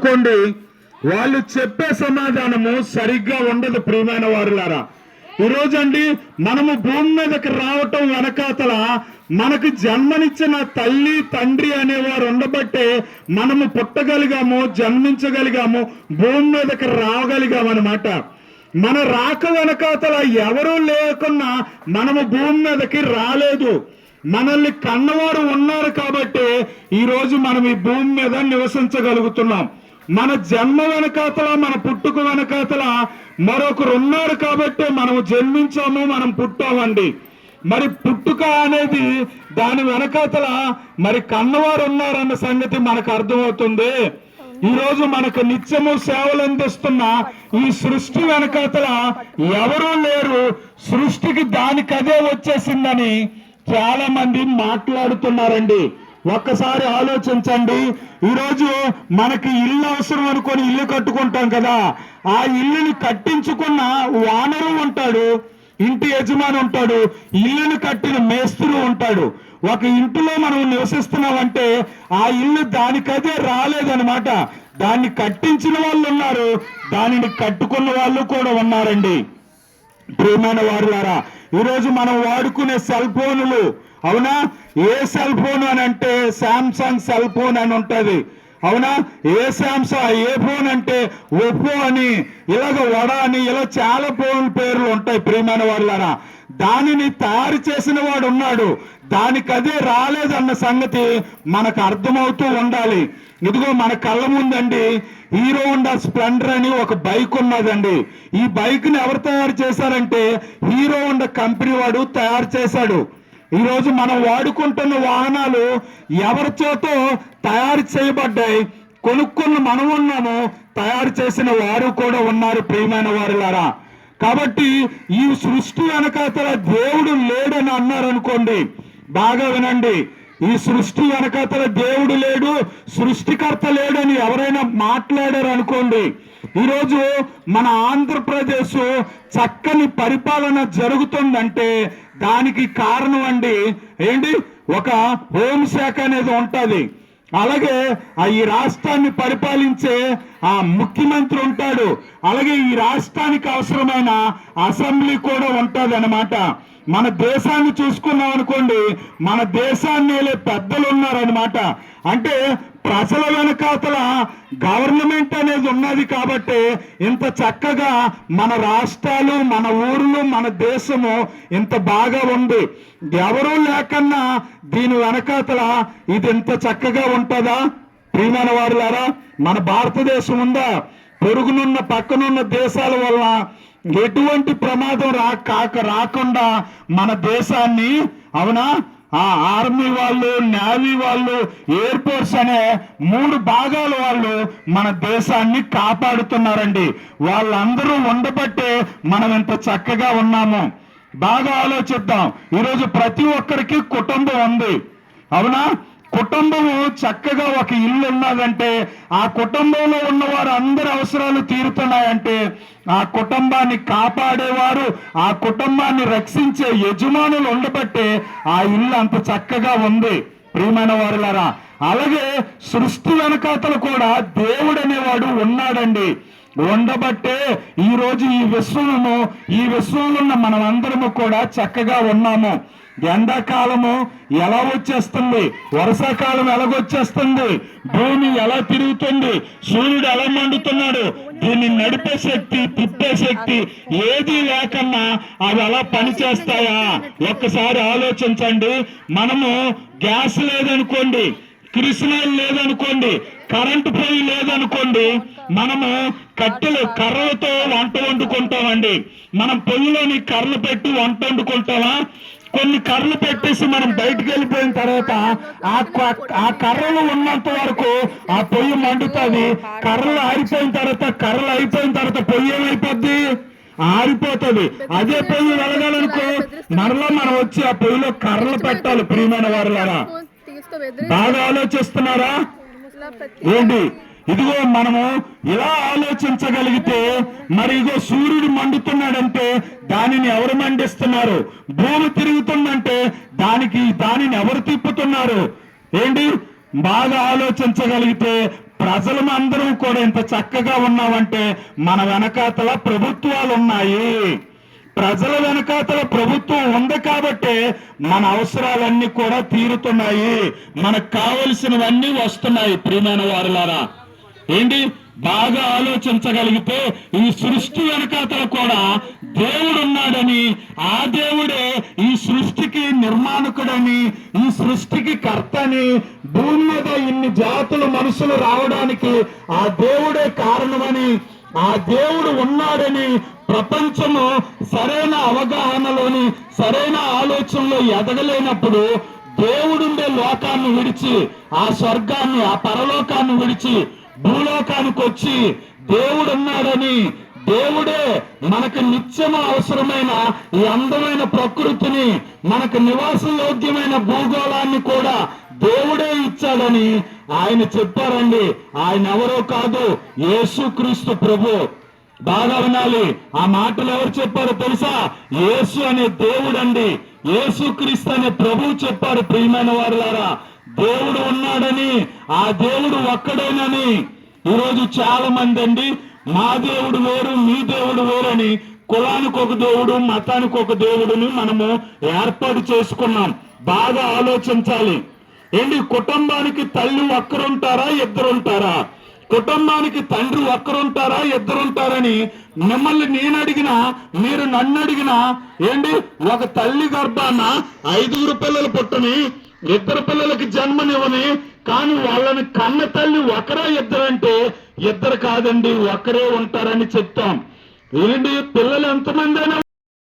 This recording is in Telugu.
అనుకోండి వాళ్ళు చెప్పే సమాధానము సరిగ్గా ఉండదు ప్రియమైన వారులారా. ఈరోజు అండి మనము భూమి మీదకి రావటం వెనకాతల మనకు జన్మనిచ్చిన తల్లి తండ్రి అనేవారు ఉండబట్టే మనము పుట్టగలిగాము జన్మించగలిగాము భూమి మీదకి రాగలిగాము అనమాట మన రాక వెనకాతల ఎవరూ లేకున్నా మనము భూమి మీదకి రాలేదు. మనల్ని కన్నవారు ఉన్నారు కాబట్టి ఈ రోజు మనం ఈ భూమి మీద నివసించగలుగుతున్నాం. మన జన్మ వెనకాతల మన పుట్టుక వెనకాతల మరొకరు ఉన్నారు కాబట్టి మనం జన్మించాము మనం పుట్టామండి. మరి పుట్టుక అనేది దాని వెనకాతల మరి కన్నవారు ఉన్నారన్న సంగతి మనకు అర్థమవుతుంది. ఈరోజు మనకు నిత్యము సేవలు అందిస్తున్న ఈ సృష్టి వెనకాతల ఎవరూ లేరు. సృష్టికి దానికదే వచ్చేసిందని చాలా మంది మాట్లాడుతున్నారండి. ఒక్కసారి ఆలోచించండి. ఈరోజు మనకి ఇల్లు అవసరం అనుకొని ఇల్లు కట్టుకుంటాం కదా. ఆ ఇల్లుని కట్టించుకున్న వానరు ఉంటాడు ఇంటి యజమాని ఉంటాడు ఇల్లును కట్టిన మేస్త్రు ఉంటాడు. ఒక ఇంటిలో మనం నివసిస్తున్నామంటే ఆ ఇల్లు దానికదే రాలేదనమాట దాన్ని కట్టించిన వాళ్ళు ఉన్నారు దానిని కట్టుకున్న వాళ్ళు కూడా ఉన్నారండి. ప్రియమైన వారులారా ఈరోజు మనం వాడుకునే సెల్ ఫోన్లు అవునా? ఏ సెల్ ఫోన్ అని అంటే శాంసంగ్ సెల్ ఫోన్ అని ఉంటుంది. అవునా? ఏ శాంసంగ్ ఏ ఫోన్ అంటే ఒప్పో అని ఇలాగ వడ అని ఇలా చాలా ఫోన్ పేర్లు ఉంటాయి ప్రియమైన వాళ్ళారా దానిని తయారు చేసిన వాడు ఉన్నాడు. దానికి అదే రాలేదన్న సంగతి మనకు అర్థమవుతూ ఉండాలి. ఇదిగో మన కళ్ళ ముందండి హీరో హోండా స్ప్లెండర్ అని ఒక బైక్ ఉన్నదండి. ఈ బైక్ని ఎవరు తయారు చేశారంటే హీరో హోండా కంపెనీ వాడు తయారు చేశాడు. ఈరోజు మనం వాడుకుంటున్న వాహనాలు ఎవరి చేతో తయారు చేయబడ్డాయి కొనుక్కున్న మనం ఉన్నాము తయారు చేసిన వారు కూడా ఉన్నారు ప్రియమైన వారులారా. కాబట్టి ఈ సృష్టి వెనకాతల దేవుడు లేడని అన్నారు అనుకోండి బాగా వినండి. ఈ సృష్టి వెనకాతల దేవుడు లేడు సృష్టికర్త లేడని ఎవరైనా మాట్లాడారు అనుకోండి ఈరోజు మన ఆంధ్రప్రదేశ్ చక్కని పరిపాలన జరుగుతుందంటే దానికి కారణం అండి ఏంటి? ఒక హోంశాఖ అనేది ఉంటుంది. అలాగే ఆ ఈ రాష్ట్రాన్ని పరిపాలించే ఆ ముఖ్యమంత్రి ఉంటాడు. అలాగే ఈ రాష్ట్రానికి అవసరమైన అసెంబ్లీ కూడా ఉంటుంది అనమాట మన దేశాన్ని చూసుకున్నాం అనుకోండి మన దేశాన్ని పెద్దలు ఉన్నారనమాట అంటే ప్రజల వెనకాతల గవర్నమెంట్ అనేది ఉన్నది కాబట్టి ఇంత చక్కగా మన రాష్ట్రాలు మన ఊర్లు మన దేశము ఇంత బాగా ఉంది. ఎవరూ లేకన్నా దీని వెనకాతల ఇది ఇంత చక్కగా ఉంటుందా? ప్రియమైన వారులారా మన భారతదేశం ఉందా? పొరుగునున్న పక్కనున్న దేశాల వల్ల ఎటువంటి ప్రమాదం రా కాక రాకుండా మన దేశాన్ని అవునా? ఆ ఆర్మీ వాళ్ళు నేవీ వాళ్ళు ఎయిర్ ఫోర్స్ అనే మూడు భాగాల వాళ్ళు మన దేశాన్ని కాపాడుతున్నారండి. వాళ్ళందరూ ఉండబట్టే మనం ఇంత చక్కగా ఉన్నాము. బాగా ఆలోచిద్దాం. ఈరోజు ప్రతి ఒక్కరికి కుటుంబం ఉంది. అవునా? కుటుంబము చక్కగా ఒక ఇల్లు ఉన్నదంటే ఆ కుటుంబంలో ఉన్న వారు అందరి అవసరాలు తీరుతున్నాయంటే ఆ కుటుంబాన్ని కాపాడేవారు ఆ కుటుంబాన్ని రక్షించే యజమానులు ఉండబట్టే ఆ ఇల్లు అంత చక్కగా ఉంది. ప్రియమైన వారులారా అలాగే సృష్టి వెనకాతలు కూడా దేవుడు అనేవాడు ఉన్నాడండి. ఉండబట్టే ఈ రోజు ఈ విశ్వము ఈ విశ్వంలో ఉన్న మనం అందరము కూడా చక్కగా ఉన్నాము. ఎండాకాలము ఎలా వచ్చేస్తుంది? వర్షాకాలం ఎలాగొచ్చేస్తుంది? భూమి ఎలా తిరుగుతుంది? సూర్యుడు ఎలా మండుతున్నాడు? దీన్ని నడిపే శక్తి తిప్పే శక్తి ఏది లేకన్నా అవి ఎలా పనిచేస్తాయా? ఒక్కసారి ఆలోచించండి. మనము గ్యాస్ లేదనుకోండి కిరిసినాయిల్ లేదనుకోండి కరెంటు పొయ్యి లేదనుకోండి మనము కట్టెలు కర్రలతో వంట వండుకుంటామండి. మనం పొయ్యిలోని కర్రలు పెట్టి వంట వండుకుంటామా? కొన్ని కర్రలు పెట్టేసి మనం బయటికి వెళ్ళిపోయిన తర్వాత ఆ కర్రలు ఉన్నంత వరకు ఆ పొయ్యి మండుతుంది. కర్రలు ఆరిపోయిన తర్వాత కర్రలు అయిపోయిన తర్వాత పొయ్యి ఏమైపోద్ది? ఆరిపోతుంది. అదే పొయ్యి వెలగాలనుకో మరలా మనం వచ్చి ఆ పొయ్యిలో కర్రలు పెట్టాలి ప్రియమైన బెదిరి బాగా ఆలోచిస్తున్నారా? ఏంటి? ఇదిగో మనము ఇలా ఆలోచించగలిగితే మరి ఇగో సూర్యుడు మండుతున్నాడంటే దానిని ఎవరు మండిస్తున్నారు? భూమి తిరుగుతుందంటే దానికి దానిని ఎవరు తిప్పుతున్నారు? ఏంటి? బాగా ఆలోచించగలిగితే ప్రజలం అందరం కూడా ఇంత చక్కగా ఉన్నామంటే మన వెనకాతల ప్రభుత్వాలు ఉన్నాయి. ప్రజల వెనకాతల ప్రభుత్వం ఉంది కాబట్టి మన అవసరాలన్నీ కూడా తీరుతున్నాయి. మనకు కావలసినవన్నీ వస్తున్నాయి ప్రియమైన వారులారా. ఏంటి బాగా ఆలోచించగలిగితే ఈ సృష్టి వెనకాతల కూడా దేవుడు ఉన్నాడని ఆ దేవుడే ఈ సృష్టికి నిర్మాణకుడని ఈ సృష్టికి కర్తని భూమి మీద ఇన్ని జాతులు మనుషులు రావడానికి ఆ దేవుడే కారణమని ఆ దేవుడు ఉన్నాడని ప్రపంచము సరైన అవగాహనలోని సరైన ఆలోచనలో ఎదగలేనప్పుడు దేవుడుండే లోకాన్ని విడిచి ఆ స్వర్గాన్ని ఆ పరలోకాన్ని విడిచి భూలోకానికి వచ్చి దేవుడు ఉన్నాడని దేవుడే మనకు నిత్యము అవసరమైన ఈ అందమైన ప్రకృతిని మనకు నివాస యోగ్యమైన భూగోళాన్ని కూడా దేవుడే ఇచ్చాడని ఆయన చెప్పారండి. ఆయన ఎవరో కాదు యేసుక్రీస్తు ప్రభు. బాగా వినాలి. ఆ మాటలు ఎవరు చెప్పారో తెలుసా? యేసు అనే దేవుడండి. యేసుక్రీస్తు అనే ప్రభువు చెప్పారు ప్రియమైన వారులారా. దేవుడు ఉన్నాడని ఆ దేవుడు ఒక్కడేనని ఈరోజు చాలా మంది అండి మా దేవుడు వేరు మీ దేవుడు వేరని కులానికి ఒక దేవుడు మతానికి ఒక దేవుడుని మనము ఏర్పాటు చేసుకున్నాం. బాగా ఆలోచించాలి. ఏంటి కుటుంబానికి తల్లి ఒక్కరుంటారా ఇద్దరుంటారా? కుటుంబానికి తండ్రి ఒక్కరుంటారా ఇద్దరుంటారని మిమ్మల్ని నేను అడిగినా మీరు నన్ను అడిగినా ఏంటి ఒక తల్లి గర్భాన ఐదుగురు పిల్లలు పుట్టని ఇద్దరు పిల్లలకి జన్మనివ్వని కానీ వాళ్ళని కన్న తల్లి ఒకరా ఇద్దరంటే ఇద్దరు కాదండి ఒకరే ఉంటారని చెప్తాం. ఏంటి పిల్లలు ఎంతమంది అయినా